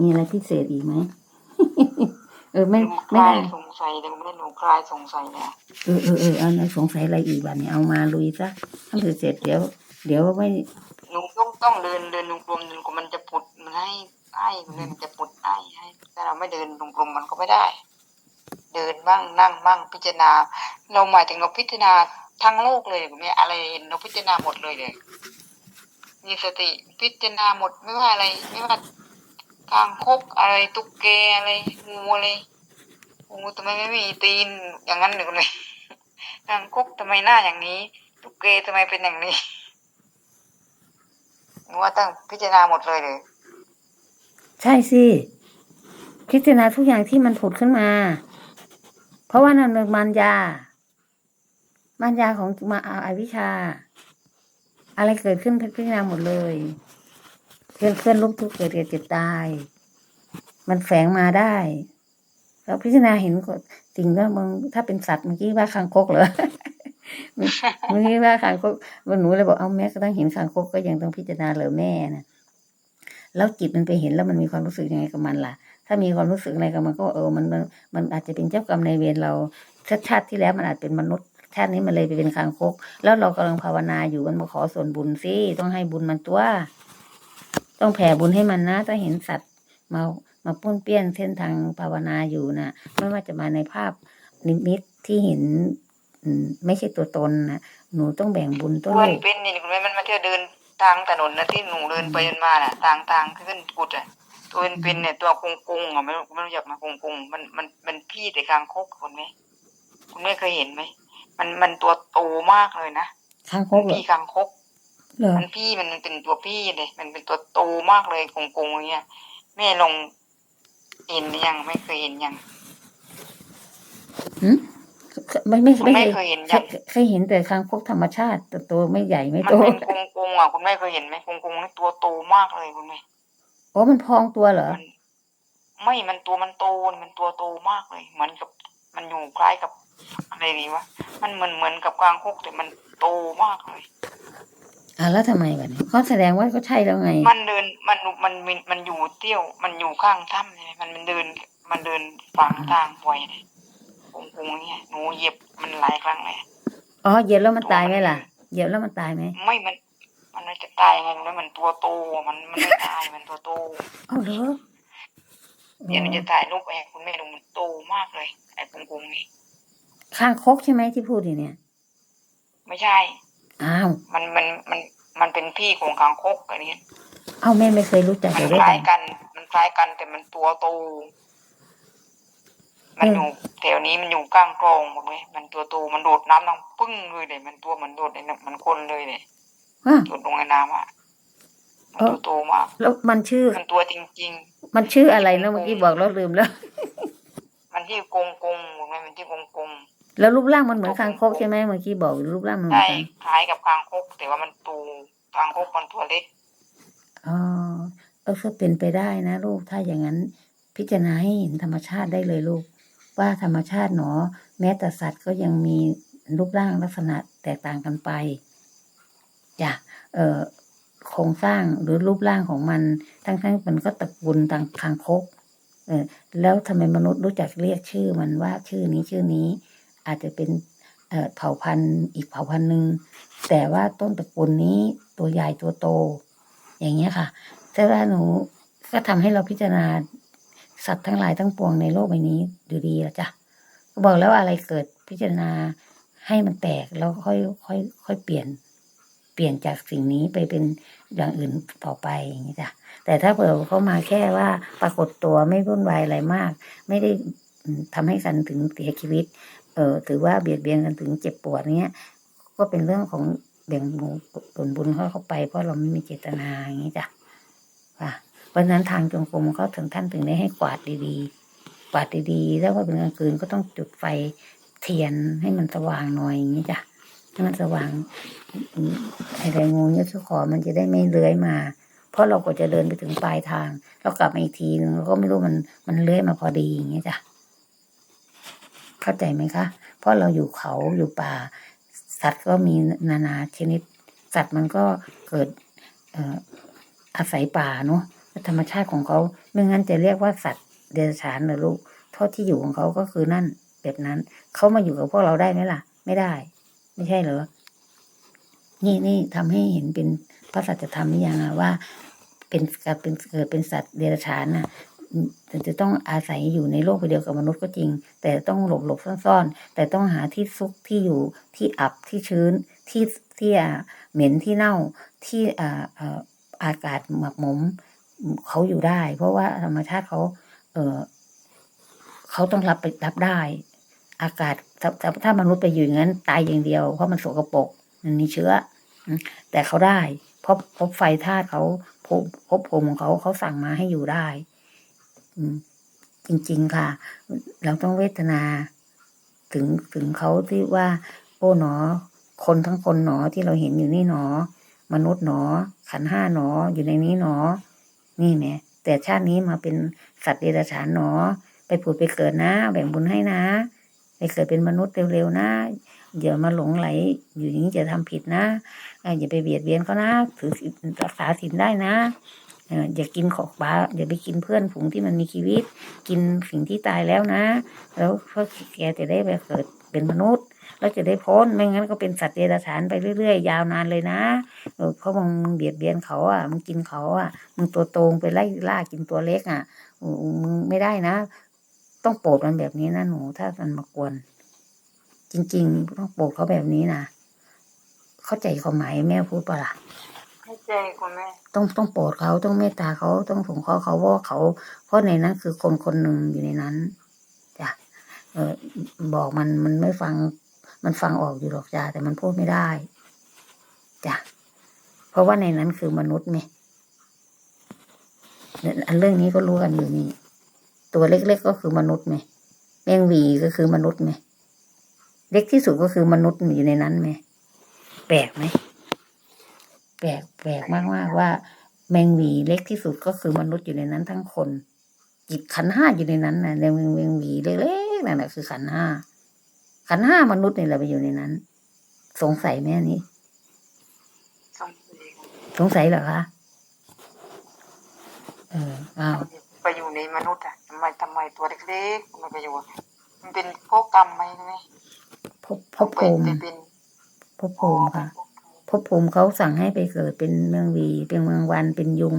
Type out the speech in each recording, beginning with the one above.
มีอะไรพิเศษอีกไหม เออไม่หนูคไม่ลายได้สงสัยแต่ไม่หนูคลายสงสัยแล้วเออเออเออเอาไหนสงสัยอะไรอีกบ้าเนี่ยเอามาลุยซะถ้าเสร็จเสร็จเดี๋ยว เดี๋ยวไม่หนูต้องต้องเดินเดินกลมๆเดินกลมมันจะปุดมันให้ให้มันเลยมันจะปุดให้ให้ถ้าเราไม่เดินกลมๆมันก็ไม่ได้ เดินบ้างนั่งบ้างพิจารณา เราหมายถึงเราพิจารณาทั้งโลกเลยเนี่ยอะไรเห็นเราพิจารณาหมดเลยเลยมีสติพิจารณาหมดไม่ว่าอะไร ไม่ว่า ทางคกอะไรตุ๊กแกอะไรงูอะไรงูทำไมไม่มีตีนอย่างนั้นหรือไงทางคกทำไมหน้าอย่างนี้ ตุ๊กแกทำไมเป็นอย่างนี้หนูว่าต้องพิจารณาหมดเลยเลยใช่สิพิจารณาทุกอย่างที่มันผุดขึ้นมา เพราะว่านั่นเป็นมารยา มารยาของมาอาอวิชา อะไรเกิดขึ้นพิจารณาหมดเลย เลื่อนเคลื่อนลุกทุกเกิดเกิดเจ็บตาย มันแฝงมาได้ เราพิจารณาเห็นสิ่งว่ามึงถ้าเป็นสัตว์เมื่อกี้ว่าคางคกเหรอเมื่อกี้ว่าคางคกมันหนูเลยบอกเอาแม่ก็ต้องเห็นคางคกก็ยังต้องพิจารณาเหรอแม่นะแล้วจิตมันไปเห็นแล้วมันมีความรู้สึกยังไงกับมันล่ะ ถ้ามีความรู้สึกอะไรกับมันก็เออมันมันมันอาจจะเป็นเจ้ากรรมนายเวรเราชาติชาติที่แล้วมันอาจเป็นมนุษย์ชาตินี้มันเลยไปเป็นคางคก แล้วเรากำลังภาวนาอยู่มันมาขอส่วนบุญสิต้องให้บุญมันตัว ต้องแผ่บุญให้มันนะ ถ้าเห็นสัตว์มามาป้วนเปี้ยนเส้นทางภาวนาอยู่นะไม่ว่าจะมาในภาพนิมิตที่เห็นอืมไม่ใช่ตัวตนนะหนูต้องแบ่งบุญต้นเพื่อนลูกเป็นนี่คุณแม่มันมาเที่ยวเดินทางถนนนะที่หนูเดินไปเดินมาน่ะทางทางขึ้นกุดอะตัวเป็นเป็นเนี่ยตัวกงกงอะไม่รู้ไม่รู้จักมากงกงมันมันมันพี่แต่กลางคกคุณแม่คุณแม่เคยเห็นไหมมันมันตัวโตมากเลยนะข้างคมักเหรอพี่กลางคกเหรอ มันพี่มันเป็นตัวพี่เลยมันเป็นตัวโตมากเลยกงกงอย่างเงี้ยแม่ลองเห็นหรือยังไม่เคยเห็นยังหืมไม่ไม่คุณไม่แม่เคเคยยเห็นเคยัยงเคยเห็นแต่คางคกธรรมชาติแต่ตัวไม่ใหญ่ไม่มันโตเป็นกงกงอะคุณแม่เคยเห็นไหมกงกงนี่ตัวโตมากเลยคุณแม่โอ้มันพองตัวเหรอมันไม่มันตัวมันโตมันตัวโตมากเลยเหมือนกับมันอยู่คล้ายกับอะไรดีวะมันเหมือนเหมือนกับกลางคกแต่มันโตมากเลย อ่าแล้วทำไมวะเนี่ยเขาแสดงว่าก็ใช่แล้วไง มันเดินมันมันมันมันอยู่เตี้ยว มันอยู่ข้างถ้ำใช่ไหมมันมันเดิน มันเดินฝังทางบ่อยเลยกงกงเนี่ยหนูเหยียบมันหลายครั้งเลยอ๋อเหยียบแล้วมันตายไหมล่ะเหยียบแล้วมันตายไหมไม่มัน มันจะตายไงแล้วมันตัวโตมันมันไม่ตายมันตัวโตเอาเหรอเดี๋ยวหนูจะถ่ายรูปไปให้คุณแม่ดูมันโตมากเลยไอ้กงกงนี่ข้างคกใช่ไหมที่พูดอยู่เนี่ย ไม่ใช่ อ้าวมันมันมันมันเป็นพี่ของคางคกอันนี้เอาแม่ไม่เคยรู้จักมันเลยคได้ล้ายไงกัน มันคล้ายกันแต่มันตัวโตมันเออออยู่แถวนี้มันอยู่กลางคลองหมดเลยมันตัวโตมันโดดน้ำลงปึ้งเลยเลยมันตัวเหมันโดดในน้ำมันคนเลยเลยอะโดดลงในน้ำอะมันเออตัวโตมากแล้วมันชื่อ มันตัวจริงมันชื่ออะไรนะเมื่อกี้บอกแล้วลืมแล้วๆมันที่กงกงหมดเลยมันที่กงกง แล้วรูปร่างมันเหมือนคางคกใช่ไหมเมื่อกี้บอกรูปร่างมันเหมือใช่นกันคล้ายกับคางคก แต่ว่ามันตูคางคกมันตัวเล็กอ๋อเออก็เป็นไปได้นะลูกถ้าอย่างนั้น พิจารณาให้เห็นธรรมชาติได้เลยลูก ว่าธรรมชาติหนอ แม้แต่สัตว์ก็ยังมีรูปร่างลักษณะแตกต่างกันไปจ้ะเอ่อโครงสร้างหรือรูปร่างของมันทั้งๆมันก็ตระกูลทางคางคก เออแล้วทำไมมนุษย์รู้จักเรียกชื่อมันว่าชื่อนี้ชื่อนี้ อาจจะเป็นเผ่าพันธุ์อีกเผ่าพันธุ์หนึ่งแต่ว่าต้นตระกูลนี้ตัวใหญ่ตัวโต อย่างเงี้ยค่ะแต่ว่าหนูก็ทำให้เราพิจารณาสัตว์ทั้งหลายทั้งปวงในโลกใบนี้ดูดีแล้วจ้ะก็บอกแล้วว่าอะไรเกิดพิจารณาให้มันแตกแล้วค่อยค่อยค่อยเปลี่ยนเปลี่ยนจากสิ่งนี้ไปเป็นอย่างอื่นต่อไปอย่างนี้จ้ะแต่ถ้าเผื่อเขามาแค่ว่าปรากฏตัวไม่วุ่นวายอะไรมาก ไม่ได้อืมทำให้กันถึงเสียชีวิต ออถือว่าเบียดเบียนกันถึงเจ็บปวดเนี้ย ก็เป็นเรื่องของแบ่งบุญส่วนบุญเขาเข้าไป เพราะเราไม่มีเจตนาอย่างนี้จ้ะค่ะเพราะฉะนั้นทางจงกรมเขาถึงท่านถึงได้ให้กวาดดีๆกวาดดีๆ แล้วก็เป็นกลางคืนก็ต้องจุดไฟเทียนให้มันสว่างหน่อยอย่างนี้จ้ะให้มันสว่างอืมไอ้ไรงูเนี่ยสุกขอมันจะได้ไม่เลื้อยมา เพราะเราก็จะเดินไปถึงปลายทางเรากลับมาอีกทีนึงเราก็ไม่รู้มันมันเลื้อยมาพอดีอย่างนี้จ้ะ เข้าใจไหมคะ เพราะเราอยู่เขาอยู่ป่า สัตว์ก็มีนานาชนิด สัตว์มันก็เกิดอาศัยป่าเนาะธรรมชาติของเขาไม่งั้นจะเรียกว่าสัตว์เดรัจฉานหรอลูกเท่าที่อยู่ของเขาก็คือนั่นแบบนั้น เขามาอยู่กับพวกเราได้ไหมล่ะ ไม่ได้ ไม่ใช่เหรอนี่นี่ทำให้เห็นเป็นพระสัจธรรมนี่ยังว่า เป็นการเป็นเกิดเป็นสัตว์เดรัจฉานน่ะ จะต้องอาศัยอยู่ในโลกเดียวกับมนุษย์ก็จริง แต่ต้องหลบหลบซ่อนๆ แต่ต้องหาที่ซุกที่อยู่ที่อับที่ชื้นที่ที่เหม็นที่เน่าที่อ่าอากาศหมักหมมเขาอยู่ได้ เพราะว่าธรรมชาติเขาเออเขาต้องรับไปรับได้ อากาศถ้าถ้ามนุษย์ไปอยู่อย่างนั้นตายอย่างเดียว เพราะมันสกปรกมันมีเชื้อ แต่เขาได้เพราะพราะไฟธาตุเขาพภพภูมิของเขาเขาสั่งมาให้อยู่ได้ จริง ๆ ค่ะ เราต้องเวทนา ถึงถึงเขาที่ว่า โอ้หนอ คนทั้งคนหนอที่เราเห็นอยู่นี่หนอ มนุษย์หนอ ขันห้าหนออยู่ในนี้หนอ นี่แหมแต่ชาตินี้มาเป็นสัตว์เดรัจฉานหนอ ไปผุดไปเกิดนะ แบ่งบุญให้นะไปเกิดเป็นมนุษย์เร็วๆนะอย่ามาหลงไหล อยู่อย่างนี้จะทำผิดนะอย่าไปเบียดเบียนเขานะถือศีลรักษาศีลได้นะ อย่ากินของปลาอย่าไปกินเพื่อนฝูงที่มันมีชีวิต กินสิ่งที่ตายแล้วนะ แล้วพวกแกจะได้ไปเกิดเป็นมนุษย์ แล้วจะได้พ้นไม่งั้นก็เป็นสัตว์เดรัจฉานไปเรื่อยๆ ยาวนานเลยนะเออเพราะมึงเบียดเบียนเขาอะมึงกินเขาอะมึงตัวโตงไปไล่ล่ากินตัวเล็กอะอืมมึงไม่ได้นะ ต้องโปรดมันแบบนี้นะหนูถ้ามันมากวน จริง ๆ ต้องโปรดเขาแบบนี้นะเข้าใจความหมายแม่พูดปะล่ะ ให้ใจคุณแม่ต้องต้องโปรดเขาต้องเมตตาเขาต้องสงเคราะห์เขาเพราะว่าเขา เพราะในนั้นคือคนคนหนึ่งอยู่ในนั้นจ้ะเออบอกมันมันไม่ฟัง มันฟังออกอยู่หรอกจ้ะแต่มันพูดไม่ได้จ้ะเพราะว่าในนั้นคือมนุษย์ไงเนี่ยเรื่องนี้ก็รู้กันอยู่นี่ ตัวเล็กๆก็คือมนุษย์ไงแมงวีก็คือมนุษย์ไงเล็กที่สุดก็คือมนุษย์อยู่ในนั้นไงแปลกไหม แปลกแปลกมากมากๆว่า แมงหวีเล็กที่สุดก็คือมนุษย์อยู่ในนั้นทั้งคน จิตขันธ์ห้าอยู่ในนั้นนะในแมงแมงหวีเล็กๆนั่นแหละคือขันธ์ห้าขันธ์ห้ามนุษย์นี่แหละไปอยู่ในนั้น สงสัยไหมอันนี้สงสัยสงสัยเหรอคะเอออ้าวไปอยู่ในมนุษย์อะทำไมทำไมตัวเล็กๆมันไปอยู่มันเป็นพวกกรรมไหมไหมภพภพภูมิเป็นเป็นภพภูมิค่ะ ภพภูมิเขาสั่งให้ไปเกิดเป็นเมืองวี เป็นเมืองวัน เป็นยุง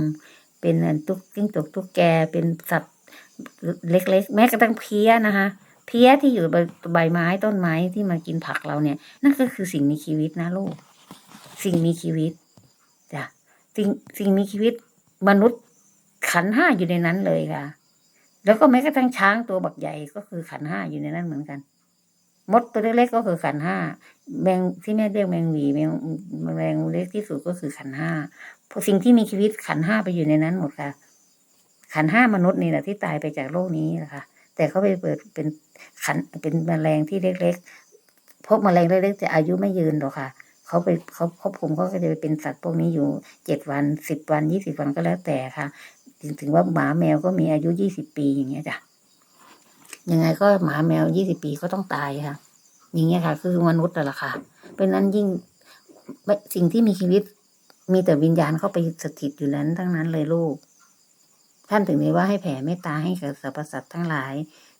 เป็นตุ๊กจิ้งจกตุ๊กแก เป็นสัตว์เล็ก ๆ แม้กระทั่งเพี้ยนะคะ เพี้ยที่อยู่ใบไม้ต้นไม้ที่มากินผักเราเนี่ย นั่นก็คือสิ่งมีชีวิตนะลูก สิ่งมีชีวิตจ้ะสิ่งสิ่งมีชีวิตมนุษย์ขันห้าอยู่ในนั้นเลยค่ะ แล้วก็แม้กระทั่งช้างตัวบักใหญ่ก็คือขันห้าอยู่ในนั้นเหมือนกัน มดตัวเล็กๆก็คือขันห้าแมงที่แม่เรียกแมงหวีแมงแมงเล็กที่สุดก็คือขันห้าสิ่งที่มีชีวิตขันห้าไปอยู่ในนั้นหมดค่ะ ขันห้ามนุษย์นี่แหละที่ตายไปจากโลกนี้นะคะแต่เขาไปเปิดเป็นขันเป็นแมลงที่เล็กๆพวกแมลงเล็กๆจะอายุไม่ยืนหรอกค่ะเขาไปเขาควบคุมเขาก็จะไปเป็นสัตว์พวกนี้อยู่เจ็ดวันสิบวันยี่สิบวันก็แล้วแต่ค่ะ ถึงถึงว่าหมาแมวก็มีอายุยี่สิบปีอย่างเงี้ยจ้ะ ยังไงก็หมาแมวยี่สิบปีก็ต้องตายค่ะ อย่างเงี้ยค่ะ คือมนุษย์นั่ละค่ะเป็นนั้นยิ่งสิ่งที่มีชีวิต มีแต่วิญญาณเข้าไปสถิตอยู่นั้นทั้งนั้นเลยลูก ท่านถึงได้ว่าให้แผ่เมตตาให้กับสรรพสัตว์ทั้งหลาย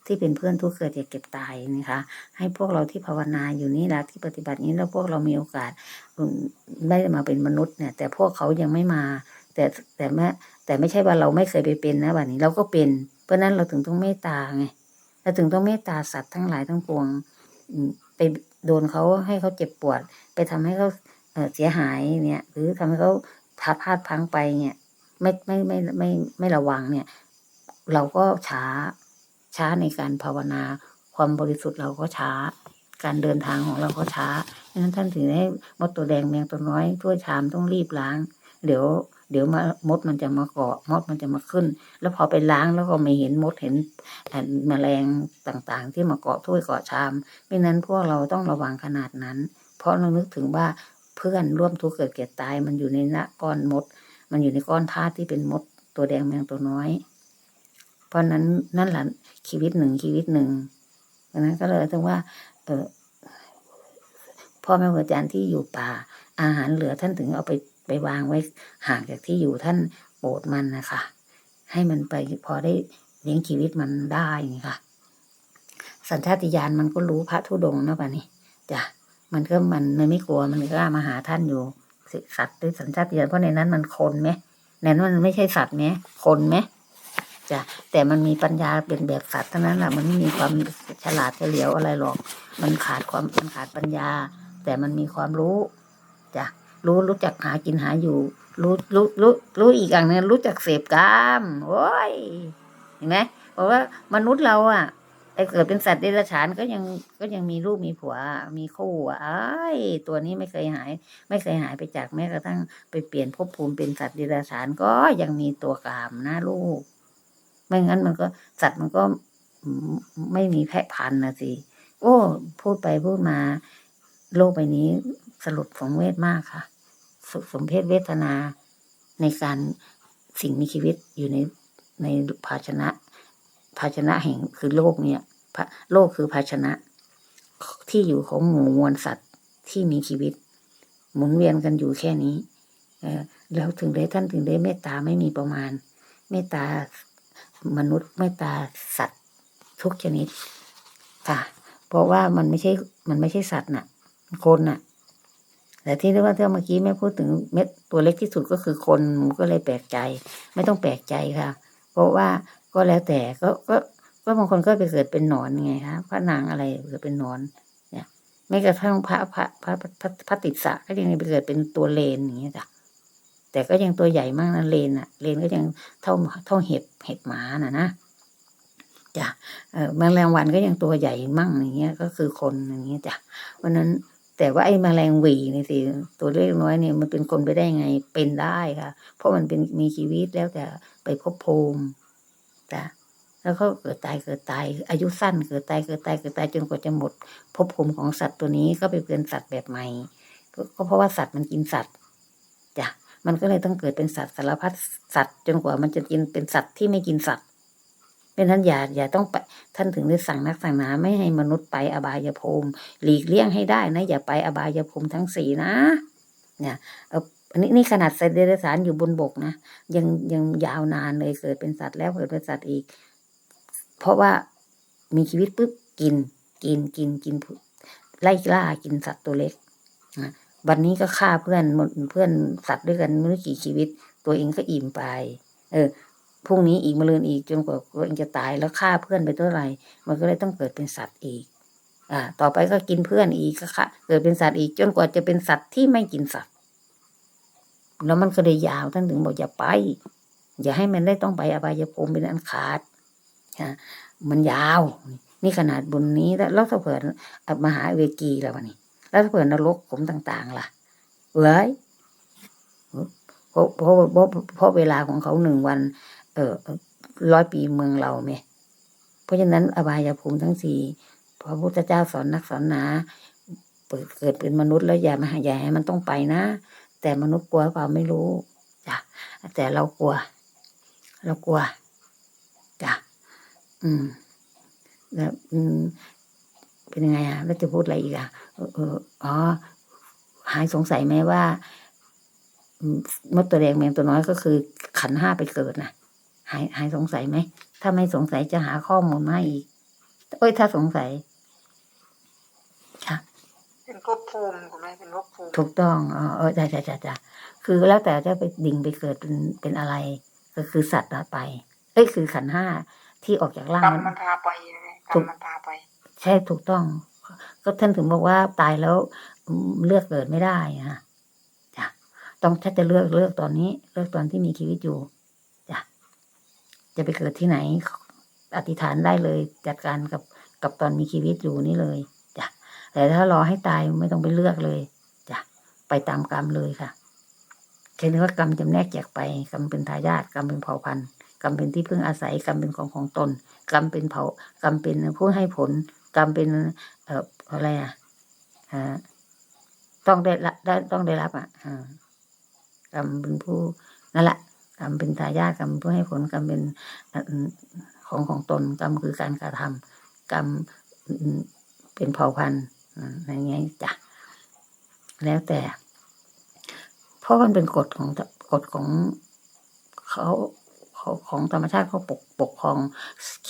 ที่เป็นเพื่อนทุกข์เกิดอย่าเก็บตายนะคะ ให้พวกเราที่ภาวนาอยู่นี่ละที่ปฏิบัตินี้แล้วพวกเรามีโอกาสได้มาเป็นมนุษย์เนี่ย แต่พวกเขายังไม่มา แต่แต่แม่แต่ไม่ใช่ว่าเราไม่เคยไปเป็นนะวันนี้เราก็เป็น เพราะฉะนั้นเราถึงต้องเมตตาไง เราถึงต้องเมตตาสัตว์ทั้งหลายทั้งปวงไปโดนเขาให้เขาเจ็บปวด ไปทำให้เขาเสียหายเนี่ย หรือทำให้เขาพาพลาดพังไปเนี่ยไม่ไม่ไม่ไม่ไม่ไม่ระวังเนี่ย เราก็ช้าช้าในการภาวนา ความบริสุทธิ์เราก็ช้า การเดินทางของเราก็ช้าดังนั้นท่านถึงให้มดตัวแดงแมงตัวน้อยถ้วยชามต้องรีบล้าง เดี๋ยว เดี๋ยวมามดมันจะมาเกาะมดมันจะมาขึ้น แล้วพอไปล้างแล้วก็ไม่เห็นมดเห็นแมลงต่างๆ ที่มาเกาะถ้วยเกาะชามไม่นั้นพวกเราต้องระวังขนาดนั้น เพราะเรานึกถึงว่าเพื่อนร่วมทุกข์เกิดเกียตาย มันอยู่ในนะก้อนมด มันอยู่ในก้อนธาตุที่เป็นมด ตัวแดงแมงตัวน้อย เพราะนั้นนั่นแหละชีวิตหนึ่งชีวิตหนึ่งดังนั้นก็เลยถึงว่า เออพ่อแม่ครูอาจารย์ที่อยู่ป่า อาหารเหลือท่านถึงเอาไป วางไว้ห่างจากที่อยู่ท่านโปรดมันนะคะ ให้มันไปพอได้เลี้ยงชีวิตมันได้นี่ค่ะ สัญชาติญาณมันก็รู้พระธุดงนะป่ะนี่จ้ะมันก็มันมันไม่กลัวมันกล้ามาหาท่านอยู่สิสัตว์ด้วยสัญชาติญาณเพราะในนั้นมันคนไหมในนั้นมันไม่ใช่สัตว์ไหมคนไหมจ้ะแต่มันมีปัญญาเป็นแบบสัตว์เท่านั้นแหละมันไม่มีความฉลาดเฉลียวอะไรหรอก มันขาดความมันขาดปัญญา แต่มันมีความรู้จ้ะ รู้รู้จักหากินหาอยู่ รู้รู้รู้รู้อีกอย่างหนึงรู้จักเสพกามโอ้ยเห็นไหมเพราะว่ามนุษย์เราอะไอ้เกิดเป็นสัตว์เดรัจฉานก็ยังก็ยังมีลูกมีผัว มีคู่อะไอ้ายตัวนี้ไม่เคยหาย ไม่เคยหายไปจากแม้กระทั่งไปเปลี่ยนภพภูมิเป็นสัตว์เดรัจฉานก็ยังมีตัวกามนะลูก ไม่งั้นมันก็สัตว์มันก็ไม่มีแพะพันนะสิโอ้ พูดไปพูดมา โลกใบนี้สลดสงเวทมากค่ะ สสมเพศเวทนาในการสิ่งมีชีวิตอยู่ในในภาชนะ ภาชนะแห่งคือโลกเนี่ยพระโลกคือภาชนะ ที่อยู่ของหมู่มวลสัตว์ที่มีชีวิต หมุนเวียนกันอยู่แค่นี้แล้วถึงได้ท่านถึงได้เมตตาไม่มีประมาณ เมตตามนุษย์เมตตาสัตว์ ทุกชนิดค่ะ เพราะว่ามันไม่ใช่มันไม่ใช่สัตว์น่ะ คนน่ะ แต่ที่เรียกว่าที่เมื่อกี้แม่พูดถึงเม็ดตัวเล็กที่สุดก็คือคนผมก็เลยแปลกใจ ไม่ต้องแปลกใจค่ะ เพราะว่าก็แล้วแต่ก็ก็ก็บางคนก็ไปเกิดเป็นหนอนไงคะพระนางอะไรเกิดเป็นหนอน เนี่ยไม่กระทั่งพระพระพระพระพระติสสะก็ยังไปเกิดเป็นตัวเลนอย่างเงี้ยจ้ะแต่ก็ยังตัวใหญ่มากนะเลนอะเลนก็ยังเท่าเท่าเห็บเห็บหมาน่ะนะจ้ะเออแมลงวันก็ยังตัวใหญ่มั่งอย่างเงี้ย ก็คือคนอย่างเงี้ยจ้ะเพราะนั้น แต่ว่าไอ้แมลงวีนี่สิตัวเล็กน้อยเนี่ยมันเป็นคนไปได้ไงเป็นได้ค่ะ เพราะมันเป็นมีชีวิตแล้วแต่ไปพบภูมิจ้ะแล้วก็เกิดตายเกิดตายอายุสั้นเกิดตายเกิดตายเกิดตายจนกว่าจะหมดภพภูมิของสัตว์ตัวนี้ก็ไปเป็นสัตว์แบบใหม่ก็เพราะว่าสัตว์มันกินสัตว์จ้ะมันก็เลยต้องเกิดเป็นสัตว์สารพัดสัตว์ จนกว่ามันจะกินเป็นสัตว์ที่ไม่กินสัตว์ เป็นนั้นอย่าอย่าต้องไปท่านถึงได้สั่งนักสั่งหนาไม่ให้มนุษย์ไปอบายภูมิหลีกเลี่ยงให้ได้นะ อย่าไปอบายภูมิทั้งสี่นะ เนี่ยเอออันนี้นี่ขนาดสัตว์เดรัจฉานอยู่บนบกนะยังยังยาวนานเลยเกิดเป็นสัตว์แล้วเกิดเป็นสัตว์อีก เพราะว่ามีชีวิตปุ๊บกิน กินกินกินไล่ล่ากินสัตว์ตัวเล็กนะวันนี้ก็ฆ่าเพื่อนเพื่อนสัตว์ด้วยกันไม่รู้กี่ชีวิต ตัวเองก็อิ่มไป เออ พรุ่งนี้อีกมะรืนอีกจนกว่าตัวเองจะตายแล้วฆ่าเพื่อนไปเท่าไหร่ มันก็เลยต้องเกิดเป็นสัตว์อีก อ่า ต่อไปก็กินเพื่อนอีกก็ค่ะเกิดเป็นสัตว์อีกจนกว่าจะเป็นสัตว์ที่ไม่กินสัตว์ แล้วมันก็เลยยาวท่านถึงบอกอย่าไป อย่าให้มันได้ต้องไปอบายภูมิเป็นอันขาดฮะมันยาว นี่ขนาดบนนี้แล้วถ้าเผื่อมหาเวกีแล้ววะนี่แล้วถ้าเผื่อนรกขุมต่าง ๆ ล่ะเอ้ยเพราะเพราะเพราะเพราะเวลาของเขาหนึ่งวัน เออร้อยปีเมืองเราไหมเพราะฉะนั้นอบายภูมิทั้งสี่พระพุทธเจ้าสอนนักสอนหนาเกิดเป็นมนุษย์แล้วอย่ามาอย่าให้มันต้องไปนะ แต่มนุษย์กลัวหรือเปล่าไม่รู้จ้ะแต่เรากลัว เรากลัวจ้ะอืมแล้วอืมเป็นยังไงอะแล้วจะพูดอะไรอีกอะเออเอ,อ๋อหายสงสัยไหมว่ามดตัวแดงแมงตัวน้อยก็คือขันห้าไปเกิดนะ หายหายสงสัยไหม ถ้าไม่สงสัยจะหาข้อมูลมาให้อีก เอ้ย ถ้าสงสัย ค่ะ เป็นภพภูมิคุณแม่เป็นภพภูมิถูกต้องอ๋อเออจ้ะจ้ะจ้ะจ้ะคือแล้วแต่จะไปดิ่งไปเกิดเป็นเป็นอะไร ก็คือสัตว์อะไป เอ้ย คือขันธ์ห้าที่ออกจากร่างกรรมนั้นมันพาไปไงกรถูรมกมันพาไป ใช่ถูกต้อง ก็ท่านถึงบอกว่าตายแล้วอืมเลือกเกิดไม่ได้นะจ้ะต้องถ้าจะเลือกเลือกตอนนี้ เลือกตอนที่มีชีวิตอยู่จ้ะ จะไปเกิดที่ไหน อธิษฐานได้เลย จัดการกับกับตอนมีชีวิตอยู่นี่เลยจ้ะแต่ถ้ารอให้ตายไม่ต้องไปเลือกเลยจ้ะไปตามกรรมเลยค่ะแค่นี้ว่ากรรมจำแนกแจกไปกรรมเป็นทายาทกรรมเป็นเผ่าพันธุ์กรรมเป็นที่พึ่งอาศัยกรรมเป็นของของตน กรรมเป็นเผ่ากรรมเป็นผู้ให้ผล กรรมเป็นเอ่ออะไรอะฮะต้องได้รับได้ต้องได้รับอะอ่ากรรมเป็นผู้นั่นแหละ รรมเป็นทายาทกรรมเป็นผู้ให้ผลกรรมเป็นของของตนกรรมคือการกระทำกรรมเป็นเผ่าพันธุ์อะไรเงี้ยจ้ะแล้วแต่ เพราะมันเป็นกฎของกฎของเขาขของของธรรมชาติเขาปกปกครอง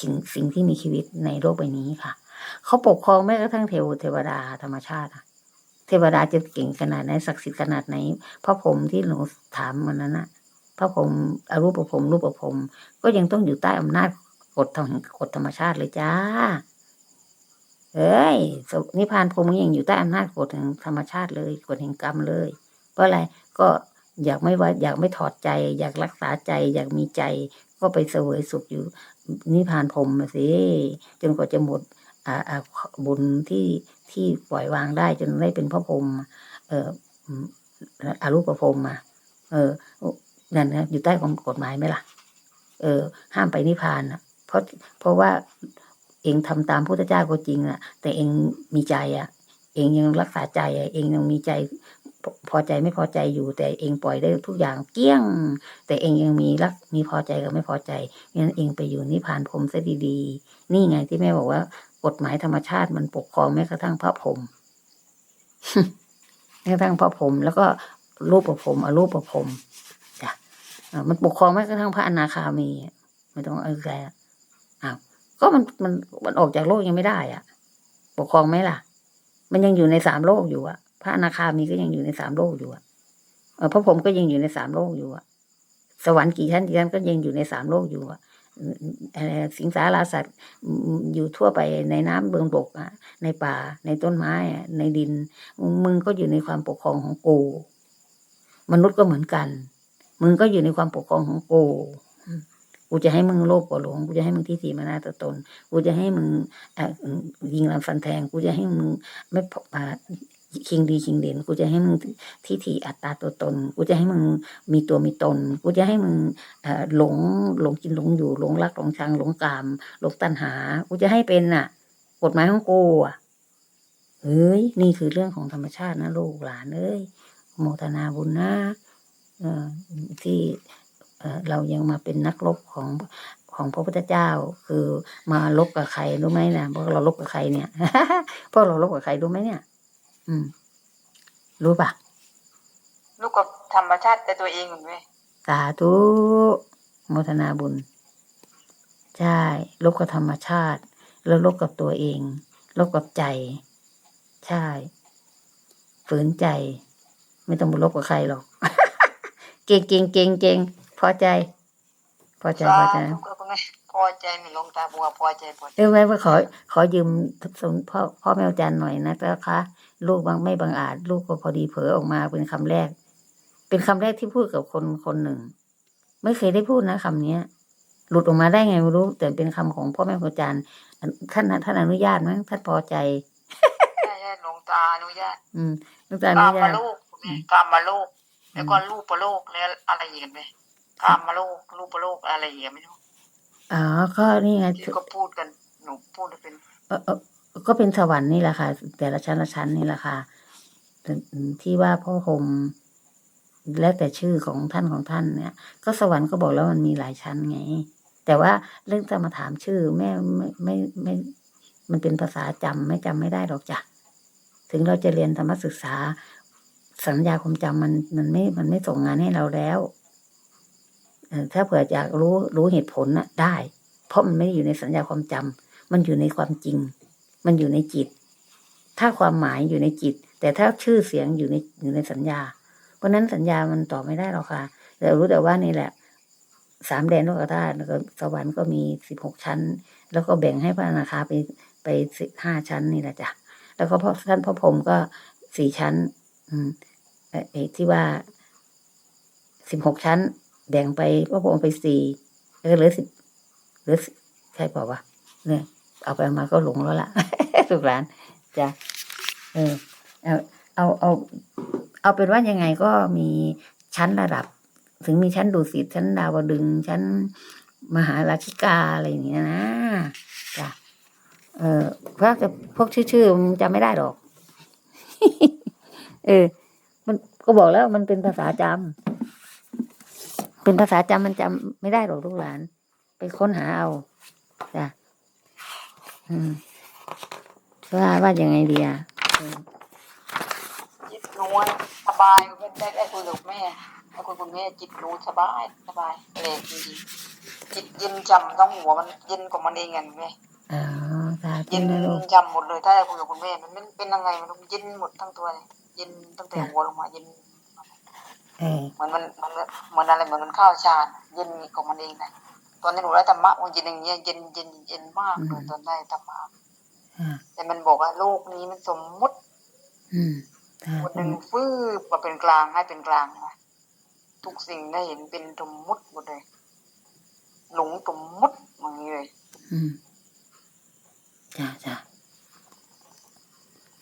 สิ่งสิ่งที่มีชีวิตในโลกใบนี้ค่ะ เขาปกครองแม้กระทั่งเทวเทวดาธรรมชาติอะเทวดาจะเก่งขนาดไหนศักดิ์สิทธิ์ขนาดไหนพระพรหมที่หนูถามมันนั้นนะ พระพรหมอรูปพรหมรูปพรหมก็ยังต้องอยู่ใต้อำนาจกฎทางกฎธรรมชาติเลยจ้าเอ้ยนิพพานพรหมยังอยู่ใต้อำนาจกฎแห่งธรรมชาติเลยกฎแห่งกรรมเลย เพราะอะไรก็อยากไม่ว่าอยากไม่ถอดใจ อยากรักษาใจ อยากมีใจ ก็ไปเสวยสุขอยู่ นิพพานพรหมสิจนกว่าจะหมดอ่าอ่าบุญที่ที่ปล่อยวางได้จนได้เป็นพระพรหมเอ่ออารูปพรหมมาเออ นั่นนะอยู่ใต้ของกฎหมายไหมล่ะ เออ ห้ามไปนิพพานอะเพราะเพราะว่าเองทำตามพุทธเจ้าก็จริงอะแต่เองมีใจอะเองยังรักษาใจอะเองยังมีใจพอใจไม่พอใจอยู่ แต่เองปล่อยได้ทุกอย่างเกี้ยง แต่เองยังมีรักมีพอใจกับไม่พอใจงั้นเองไปอยู่นิพพานพรหมซะดีๆ นี่ไงที่แม่บอกว่า กฎหมายธรรมชาติมันปกครองแม้กระทั่งพระพรหมแม้กระทั่งพระพรหมแล้วก็รูปประพรหมอรูปประพรม มันปกครองแม้กระทั่งพระอนาคามีไม่ต้องเอาแกอ้าวก็มันมันมันออกจากโลกยังไม่ได้ อะ ปกครองไหมล่ะ มันยังอยู่ในสามโลกอยู่อะ พระอนาคามีก็ยังอยู่ในสามโลกอยู่อะพระพรหมก็ยังอยู่ในสามโลกอยู่อะ สวรรค์กี่ชั้นกี่ชั้นก็ยังอยู่ในสามโลกอยู่อะสิงสาราสัตว์อยู่ทั่วไปในน้ำเบืองบกอะ ในป่าในต้นไม้อะในดิน มึงก็อยู่ในความปกครองของกู มนุษย์ก็เหมือนกัน มึงก็อยู่ในความปกครองของกูกูจะให้มึงโลภกว่าหลง กูจะให้มึงที่ถีมานาตตน กูจะให้มึงยิงลำฟันแทง กูจะให้มึงไม่พอ่าคิงดีคิงเด่น กูจะให้มึงที่ถีอัตตาตัวตน กูจะให้มึงมีตัวมีตน กูจะให้มึงหลงหลงกินหลงอยู่หลงรักหลงชังหลงกามหลงตัณหา กูจะให้เป็นน่ะ กฎหมายของกูอะ เฮ้ย นี่คือเรื่องของธรรมชาตินะลูกหลานเอ้ยโมทนาบุญนะ ที่เอ่อเรายังมาเป็นนักรบของของพระพุทธเจ้า คือมาลบกับใครรู้ไหมนะพวกเราลบกับใครเนี่ยพวกเราลบกับใครรู้ไหมเนี่ย อืม รู้ปะลูกกับธรรมชาติแต่ตัวเองเหมือนไหมสาธุโมทนาบุญใช่ลบกับธรรมชาติ แล้วลบกับตัวเอง ลบกับใจ ใช่ ฝืนใจ ไม่ต้องมาลบกับใครหรอก เก่งเก่งเก่งเก่งพอใจ พอใจพอใจลูกก็ไงพอใจไม่ลงตาบัวพอใจพอใจเรื่องแม่ว่าขอ ขอยืมสมพ่อพ่อแม่อาจารย์หน่อยนะเจ้าคะลูกบางไม่บางอาจ ลูกก็พอดีเผลอออกมาเป็นคำแรก เป็นคำแรกที่พูดกับคนคนหนึ่ง ไม่เคยได้พูดนะคำเนี้ย หลุดออกมาได้ไงไม่รู้ แต่เป็นคำของพ่อแม่ครูอาจารย์ ท่านท่านอนุญาตมั้งท่านพอใจใช่ใช่ลงตาอนุญาต อืมลูกตาอกานุมญามาตลูกแม่กามมาลูก แล้วก็ลูกประโลกแล้วอะไรอีกไหมกามมาลูกลูกประโลกอะไรอีกไม่รู้อ๋อก็นี่ไงที่ก็พูดกันหนูพูดเป็นเออเออก็เป็นสวรรค์นี่แหละค่ะ แต่ละชั้นละชั้นนี่แหละค่ะแต่ที่ว่าพ่อคมแล้วแต่ชื่อของท่านของท่านเนี่ย ก็สวรรค์ก็บอกแล้วมันมีหลายชั้นไง แต่ว่าเรื่องจะมาถามชื่อแม่ไม่ไม่ไม่ มันเป็นภาษาจำไม่จำไม่ได้หรอกจ้ะถึงเราจะเรียนธรรมศึกษา สัญญาความจำมันมันไม่มันไม่ส่งงานให้เราแล้วถ้าเผื่ออยากรู้รู้เหตุผลน่ะ ได้ เพราะมันไม่ได้อยู่ในสัญญาความจำมันอยู่ในความจริง มันอยู่ในจิต ถ้าความหมายอยู่ในจิต แต่ถ้าชื่อเสียงอยู่ในอยู่ในสัญญา เพราะนั้นสัญญามันตอบไม่ได้หรอกค่ะแต่รู้แต่ว่านี่แหละสามแดนโลกธาตุแล้วก็สวรรค์ก็มีสิบหกชั้น แล้วก็แบ่งให้พระอนาคาไปไปสิบห้าชั้นนี่แหละจ้ะแล้วก็พระท่านพระพรหมก็สี่ชั้น อืม เออที่ว่าสิบหกชั้น แบ่งไปพระพรหมไปสี่แล้วก็เหลือสิบเหลือใช่เปล่าวะเนี่ย เอาไปเอามาก็หลงแล้วล่ะลูกหลานจ้ะเออเอาเอาเอาเอาเป็นว่ายังไงก็มีชั้นระดับ ถึงมีชั้นดุสิตชั้นดาวดึงชั้นมหาราชิกาอะไรอย่างเงี้ยนะจ้ะเออพวกจะพวกชื่อชื่อมันจำไม่ได้หรอก เออ ก็บอกแล้วมันเป็นภาษาจำเป็นภาษาจำมันจำไม่ได้หรอกลูกหลาน ไปค้นหาเอาจ้ะอืมว่าว่ายังไงดีอะเออจิตหนูสบายได้ได้คุยกับแม่ได้คุยกับแม่จิตหนูสบายสบายเลยจริงจิตเย็นจำทั้งหัวมันเย็นกว่ามันเองไงแม่อ๋อสาธุเย็นนะลูกจำหมดเลยถ้าได้คุยกับคุณแม่มันไม่เป็นยังไงมันเย็นหมดทั้งตัวเลย เย็นตั้งแต่หัวลงมาเย็นเหมือนมันมันเหมือนอะไรเหมือนมันข้าวชาเย็นของมันเองนะตอนนี้หนูได้ธรรมะมันเย็นอย่างเงี้ยเย็นเย็นเย็นมากเลยตอนได้ธรรมะแต่มันบอกว่าโลกนี้มันสมมุติคนหนึ่งฟื้นมาเป็นกลางให้เป็นกลางนะทุกสิ่งได้เห็นเป็นสมมุติหมดเลย หลงสมมุติมางเลยจ้าจ้า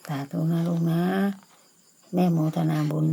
สาธุนะลุงนะ แม่โมทนาบุญ